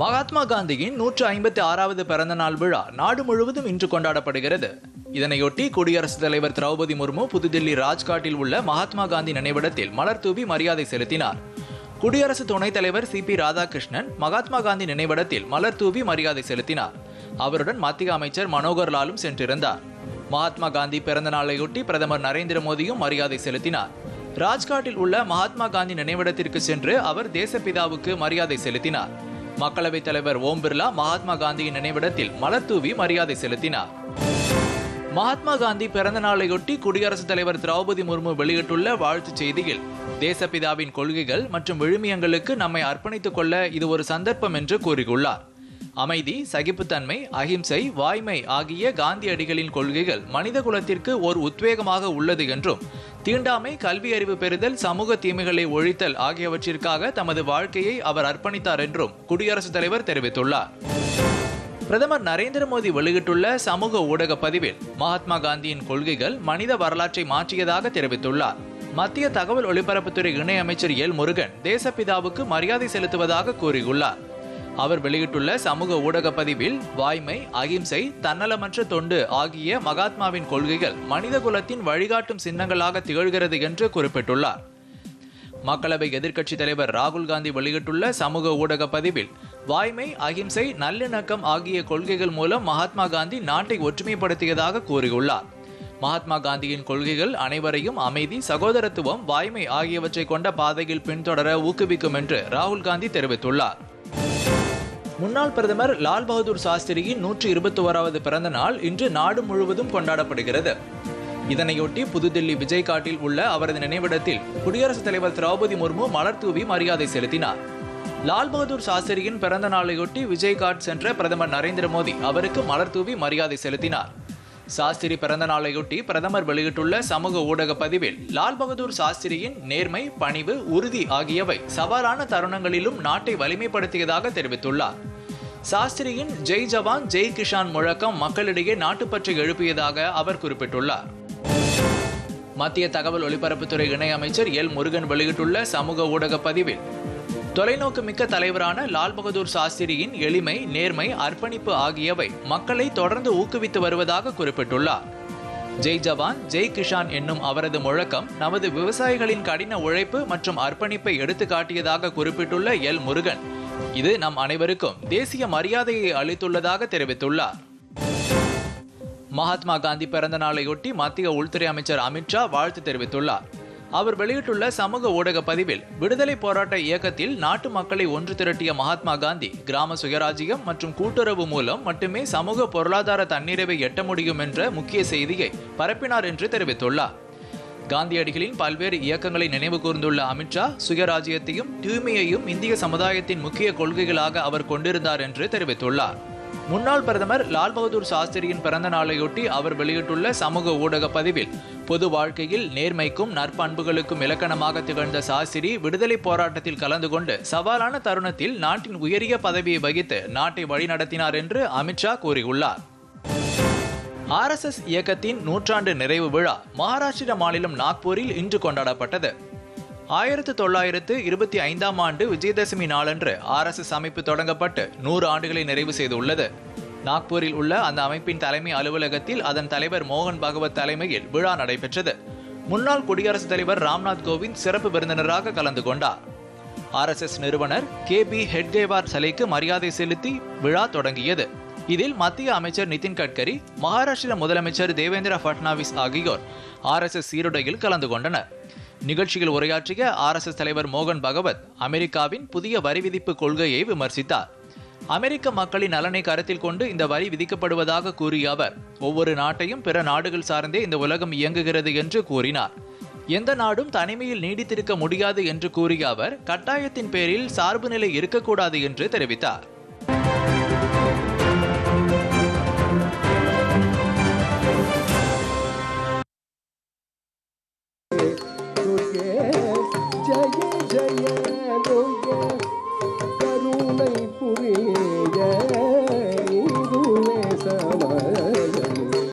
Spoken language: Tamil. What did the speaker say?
மகாத்மா காந்தியின் நூற்று ஐம்பத்தி ஆறாவது பிறந்த நாள் விழா நாடு முழுவதும் இன்று கொண்டாடப்படுகிறது. இதனையொட்டி குடியரசுத் தலைவர் திரௌபதி முர்மு புதுதில்லி ராஜ்காட்டில் உள்ள மகாத்மா காந்தி நினைவிடத்தில் மலர் தூவி மரியாதை செலுத்தினார். குடியரசு துணைத் தலைவர் சி பி ராதாகிருஷ்ணன் மகாத்மா காந்தி நினைவிடத்தில் மலர் தூவி மரியாதை செலுத்தினார். அவருடன் மத்திய அமைச்சர் மனோகர் லாலும் சென்றிருந்தார். மகாத்மா காந்தி பிறந்த நாளையொட்டி பிரதமர் நரேந்திர மோடியும் மரியாதை செலுத்தினார். ராஜ்காட்டில் உள்ள மகாத்மா காந்தி நினைவிடத்திற்கு சென்று அவர் தேசப்பிதாவுக்கு மரியாதை செலுத்தினார். மக்களவைத் தலைவர் ஓம் பிர்லா மகாத்மா காந்தியின் நினைவிடத்தில் மலர்தூவி மரியாதை செலுத்தினார். மகாத்மா காந்தி பிறந்த நாளையொட்டி குடியரசுத் தலைவர் திரௌபதி முர்மு வெளியிட்டுள்ள வாழ்த்துச் செய்தியில் தேசப்பிதாவின் கொள்கைகள் மற்றும் விழுமியங்களுக்கு நம்மை அர்ப்பணித்துக் கொள்ள இது ஒரு சந்தர்ப்பம் என்று கூறியுள்ளார். அமைதி சகிப்புத்தன்மை அகிம்சை வாய்மை ஆகிய காந்தியடிகளின் கொள்கைகள் மனித குலத்திற்கு ஒரு உத்வேகமாக உள்ளது என்றும் தீண்டாமை கல்வி அறிவு பெறுதல் சமூக தீமைகளை ஒழித்தல் ஆகியவற்றிற்காக தமது வாழ்க்கையை அவர் அர்ப்பணித்தார் என்றும் குடியரசுத் தலைவர் தெரிவித்துள்ளார். பிரதமர் நரேந்திர மோடி வெளியிட்டுள்ள சமூக ஊடக பதிவில் மகாத்மா காந்தியின் கொள்கைகள் மனித வரலாற்றை மாற்றியதாக தெரிவித்துள்ளார். மத்திய தகவல் ஒலிபரப்புத்துறை இணையமைச்சர் எல் முருகன் தேசப்பிதாவுக்கு மரியாதை செலுத்துவதாக கூறியுள்ளார். அவர் வெளியிட்டுள்ள சமூக ஊடக பதிவில் வாய்மை அகிம்சை தன்னலமற்ற தொண்டு ஆகிய மகாத்மாவின் கொள்கைகள் மனித குலத்தின் வழிகாட்டும் சின்னங்களாக திகழ்கிறது என்று குறிப்பிட்டுள்ளார். மக்களவை எதிர்க்கட்சித் தலைவர் ராகுல் காந்தி வெளியிட்டுள்ள சமூக ஊடக பதிவில் வாய்மை அகிம்சை நல்லிணக்கம் ஆகிய கொள்கைகள் மூலம் மகாத்மா காந்தி நாட்டை ஒற்றுமைப்படுத்தியதாக கூறியுள்ளார். மகாத்மா காந்தியின் கொள்கைகள் அனைவரையும் அமைதி சகோதரத்துவம் வாய்மை ஆகியவற்றை கொண்ட பாதையில் பின்தொடர ஊக்குவிக்கும் என்று ராகுல் காந்தி தெரிவித்துள்ளார். முன்னாள் பிரதமர் லால் பகதூர் சாஸ்திரியின் நூற்றி இருபத்தி ஓராவது பிறந்த நாள் இன்று நாடு முழுவதும் கொண்டாடப்படுகிறது. இதனையொட்டி புதுதில்லி விஜய் காட்டில் உள்ள அவரது நினைவிடத்தில் குடியரசுத் தலைவர் திரௌபதி முர்மு மலர் தூவி மரியாதை செலுத்தினார். லால் பகதூர் சாஸ்திரியின் பிறந்த நாளையொட்டி விஜய் காட் சென்ற பிரதமர் நரேந்திர மோடி அவருக்கு மலர் தூவி மரியாதை செலுத்தினார். சாஸ்திரி பிறந்த நாளையொட்டி பிரதமர் வெளியிட்டுள்ள சமூக ஊடக பதிவில் லால் பகதூர் சாஸ்திரியின் நேர்மை பணிவு உறுதி ஆகியவை சவாலான தருணங்களிலும் நாட்டை வலிமைப்படுத்தியதாக தெரிவித்துள்ளார். சாஸ்திரியின் ஜெய் ஜவான் ஜெய் கிஷான் முழக்கம் மக்களிடையே நாட்டுப்பற்றை எழுப்பியதாக அவர் குறிப்பிட்டுள்ளார். மத்திய தகவல் ஒலிபரப்புத்துறை இணையமைச்சர் எல். முருகன் வெளியிட்டுள்ள சமூக ஊடக பதிவில் தொலைநோக்கு மிக்க தலைவரான லால் பகதூர் சாஸ்திரியின் எளிமை நேர்மை அர்ப்பணிப்பு ஆகியவை மக்களை தொடர்ந்து ஊக்குவித்து வருவதாக குறிப்பிட்டுள்ளார். ஜெய் ஜவான் ஜெய் கிஷான் என்னும் அவரது முழக்கம் நமது விவசாயிகளின் கடின உழைப்பு மற்றும் அர்ப்பணிப்பை எடுத்துக்காட்டியதாக குறிப்பிட்டுள்ள எல். முருகன் இது நம் அனைவருக்கும் தேசிய மரியாதையை அளித்துள்ளதாக தெரிவித்துள்ளார். மகாத்மா காந்தி பிறந்த நாளையொட்டி மத்திய உள்துறை அமைச்சர் அமித்ஷா வாழ்த்து தெரிவித்துள்ளார். அவர் வெளியிட்டுள்ள சமூக ஊடக பதிவில் விடுதலை போராட்ட இயக்கத்தில் நாட்டு மக்களை ஒன்று திரட்டிய மகாத்மா காந்தி கிராம சுயராஜ்யம் மற்றும் கூட்டுறவு மூலம் மட்டுமே சமூக பொருளாதார தன்னிறைவை எட்ட முடியும் என்ற முக்கிய செய்தியை பரப்பினார் என்று தெரிவித்துள்ளார். காந்தியடிகளின் பல்வேறு இயக்கங்களை நினைவு கூர்ந்துள்ள அமித்ஷா சுயராஜ்யத்தையும் தூய்மையையும் இந்திய சமுதாயத்தின் முக்கிய கொள்கைகளாக அவர் கொண்டிருந்தார் என்று தெரிவித்துள்ளார். முன்னாள் பிரதமர் லால் பகதூர் சாஸ்திரியின் பிறந்த நாளையொட்டி அவர் வெளியிட்டுள்ள சமூக ஊடக பதிவில் பொது வாழ்க்கையில் நேர்மைக்கும் நற்பண்புகளுக்கும் இலக்கணமாக திகழ்ந்த சாஸ்திரி விடுதலை போராட்டத்தில் கலந்து கொண்டு சவாலான தருணத்தில் நாட்டின் உயரிய பதவியை வகித்து நாட்டை வழிநடத்தினார் என்று அமித்ஷா கூறியுள்ளார். ஆர்எஸ்எஸ் இயக்கத்தின் நூற்றாண்டு நிறைவு விழா மகாராஷ்டிர மாநிலம் நாக்பூரில் இன்று கொண்டாடப்பட்டது. ஆயிரத்து தொள்ளாயிரத்து இருபத்தி ஐந்தாம் ஆண்டு விஜயதசமி நாளன்று ஆர்எஸ்எஸ் அமைப்பு தொடங்கப்பட்டு நூறு ஆண்டுகளை நிறைவு செய்துள்ளது. நாக்பூரில் உள்ள அந்த அமைப்பின் தலைமை அலுவலகத்தில் அதன் தலைவர் மோகன் பகவத் தலைமையில் விழா நடைபெற்றது. முன்னாள் குடியரசுத் தலைவர் ராம்நாத் கோவிந்த் சிறப்பு விருந்தினராக கலந்து கொண்டார். ஆர்எஸ்எஸ் நிறுவனர் கே பி ஹெட்கேவார் சிலைக்கு மரியாதை செலுத்தி விழா தொடங்கியது. இதில் மத்திய அமைச்சர் நிதின் கட்கரி மகாராஷ்டிர முதலமைச்சர் தேவேந்திர பட்னாவிஸ் ஆகியோர் ஆர்எஸ்எஸ் சீருடையில் கலந்து கொண்டனர். நிகழ்ச்சியில் உரையாற்றிய ஆர்எஸ்எஸ் தலைவர் மோகன் பகவத் அமெரிக்காவின் புதிய வரி விதிப்பு கொள்கையை விமர்சித்தார். அமெரிக்க மக்களின் நலனை கருத்தில் கொண்டு இந்த வரி விதிக்கப்படுவதாக கூறிய அவர் ஒவ்வொரு நாட்டையும் பிற நாடுகள் சார்ந்தே இந்த உலகம் இயங்குகிறது என்று கூறினார். எந்த நாடும் தனிமையில் நீடித்திருக்க முடியாது என்று கூறிய அவர் கட்டாயத்தின் பேரில் சார்பு நிலை இருக்கக்கூடாது என்று தெரிவித்தார். yeah.